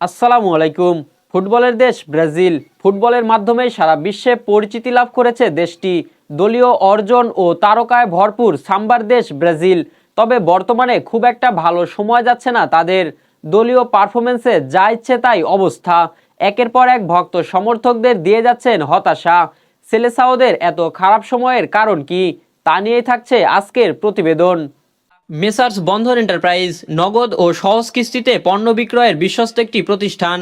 আসসালামু আলাইকুম। ফুটবলের দেশ ব্রাজিল। ফুটবলের মাধ্যমে সারা বিশ্বে পরিচিতি লাভ করেছে দেশটি। দলীয় অর্জন ও তারকায় ভরপুর সাম্বার দেশ ব্রাজিল। তবে বর্তমানে খুব একটা ভালো সময় যাচ্ছে না তাদের। দলীয় পারফরমেন্সে যা ইচ্ছে তাই অবস্থা। একের পর এক ভক্ত সমর্থকদের দিয়ে যাচ্ছেন হতাশা। সেলেসাওদের এত খারাপ সময়ের কারণ কি তা নিয়েই থাকছে আজকের প্রতিবেদন। মেসার্স বন্ধন এন্টারপ্রাইজ নগদ ও সহজ কিস্তিতে পণ্য বিক্রয়ের বিশ্বস্ত একটি প্রতিষ্ঠান।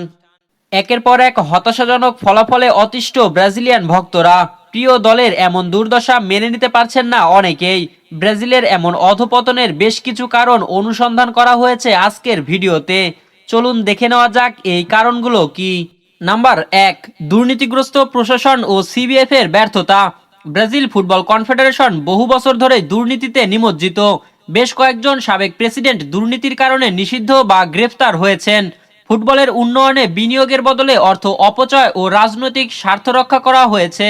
একের পর এক হতাশাজনক ফলাফলে অতিষ্ঠ ব্রাজিলিয়ান ভক্তরা। প্রিয় দলের এমন দুর্দশা মেনে নিতে পারছেন না অনেকেই। ব্রাজিলের এমন অধপতনের বেশ কিছু কারণ অনুসন্ধান করা হয়েছে আজকের ভিডিওতে। চলুন দেখে নেওয়া যাক এই কারণগুলো কি। নাম্বার এক, দুর্নীতিগ্রস্ত প্রশাসন ও সিবিএফ এর ব্যর্থতা। ব্রাজিল ফুটবল কনফেডারেশন বহু বছর ধরে দুর্নীতিতে নিমজ্জিত। বেশ কয়েকজন সাবেক প্রেসিডেন্ট দুর্নীতির কারণে নিষিদ্ধ বা গ্রেফতার হয়েছেন। ফুটবলের উন্নয়নে বিনিয়োগের বদলে অর্থ অপচয় ও রাজনৈতিক স্বার্থ রক্ষা করা হয়েছে।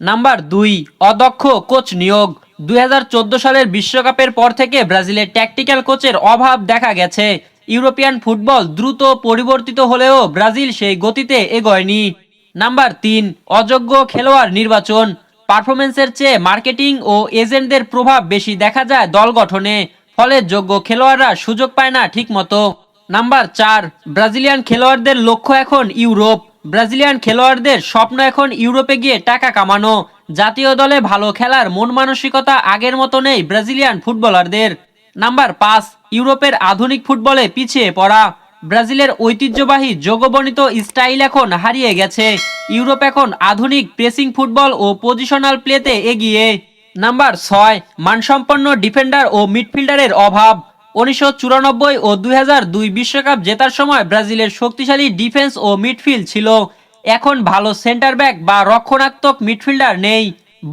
নাম্বার দুই অদক্ষ কোচ নিয়োগ। দুই হাজার চোদ্দ সালের বিশ্বকাপের পর থেকে ব্রাজিলের ট্যাকটিক্যাল কোচের অভাব দেখা গেছে। ইউরোপিয়ান ফুটবল দ্রুত পরিবর্তিত হলেও ব্রাজিল সেই গতিতে এগোয়নি। নাম্বার তিন, অযোগ্য খেলোয়াড় নির্বাচন। পারফরমেন্সের চেয়ে মার্কেটিং ও এজেন্টদের প্রভাব বেশি দেখা যায় দল গঠনে, ফলে যোগ্য খেলোয়াড়রা সুযোগ পায় না ঠিকমতো। নাম্বার চার, ব্রাজিলিয়ান খেলোয়াড়দের লক্ষ্য এখন ইউরোপ। ব্রাজিলিয়ান খেলোয়াড়দের স্বপ্ন এখন ইউরোপে গিয়ে টাকা কামানো। জাতীয় দলে ভালো খেলার মন মানসিকতা আগের মতো নেই ব্রাজিলিয়ান ফুটবলারদের। নাম্বার পাঁচ, ইউরোপের আধুনিক ফুটবলে পিছিয়ে পড়া। ব্রাজিলের ঐতিহ্যবাহী যোগবর্ণিত স্টাইল এখন হারিয়ে গেছে। ইউরোপ এখন আধুনিক প্রেসিং ফুটবল ও পজিশনাল প্লেতে এগিয়ে। নাম্বার ছয়, মানসম্পন্ন ডিফেন্ডার ও মিডফিল্ডারের অভাব। উনিশশো চুরানব্বই ও দুই বিশ্বকাপ জেতার সময় ব্রাজিলের শক্তিশালী ডিফেন্স ও মিডফিল্ড ছিল। এখন ভালো সেন্টার ব্যাক বা রক্ষণাত্মক মিডফিল্ডার নেই।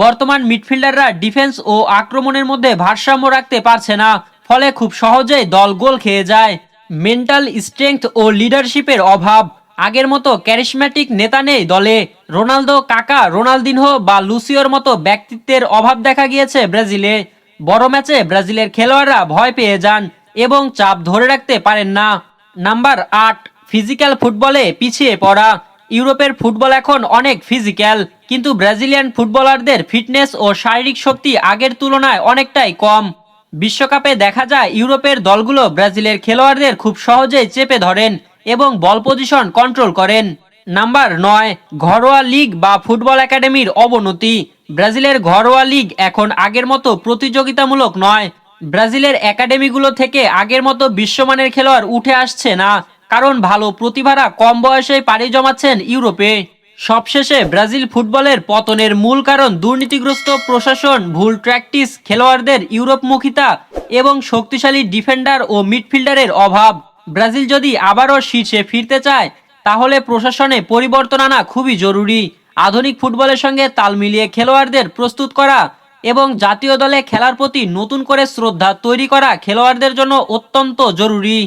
বর্তমান মিডফিল্ডাররা ডিফেন্স ও আক্রমণের মধ্যে ভারসাম্য রাখতে পারছে না, ফলে খুব সহজেই দল গোল খেয়ে যায়। মেন্টাল স্ট্রেংথ ও লিডারশিপের অভাব। আগের মতো ক্যারিসম্যাটিক নেতা নেই দলে। রোনালদো, কাকা, রোনালদিনহো বা লুসিওর মতো ব্যক্তিত্বের অভাব দেখা গিয়েছে ব্রাজিলে। বড় ম্যাচে ব্রাজিলের খেলোয়াড়রা ভয় পেয়ে যান এবং চাপ ধরে রাখতে পারেন না। নাম্বার আট, ফিজিক্যাল ফুটবলে পিছিয়ে পড়া। ইউরোপের ফুটবল এখন অনেক ফিজিক্যাল, কিন্তু ব্রাজিলিয়ান ফুটবলারদের ফিটনেস ও শারীরিক শক্তি আগের তুলনায় অনেকটাই কম। বিশ্বকাপে দেখা যায় ইউরোপের দলগুলো ব্রাজিলের খেলোয়াড়দের খুব সহজেই চেপে ধরেন এবং বল পজিশন কন্ট্রোল করেন। নাম্বার নয়, ঘরোয়া লিগ বা ফুটবল একাডেমির অবনতি। ব্রাজিলের ঘরোয়া লিগ এখন আগের মতো প্রতিযোগিতামূলক নয়। ব্রাজিলের একাডেমিগুলো থেকে আগের মতো বিশ্বমানের খেলোয়াড় উঠে আসছে না, কারণ ভালো প্রতিভারা কম বয়সেই পাড়ি জমাচ্ছেন ইউরোপে। সবশেষে ব্রাজিল ফুটবলের পতনের মূল কারণ দুর্নীতিগ্রস্ত প্রশাসন, ভুল প্র্যাকটিস, খেলোয়াড়দের ইউরোপমুখিতা এবং শক্তিশালী ডিফেন্ডার ও মিডফিল্ডারের অভাব। ব্রাজিল যদি আবারও শীর্ষে ফিরতে চায়, তাহলে প্রশাসনে পরিবর্তন আনা খুবই জরুরি। আধুনিক ফুটবলের সঙ্গে তাল মিলিয়ে খেলোয়াড়দের প্রস্তুত করা এবং জাতীয় দলে খেলার প্রতি নতুন করে শ্রদ্ধা তৈরি করা খেলোয়াড়দের জন্য অত্যন্ত জরুরি।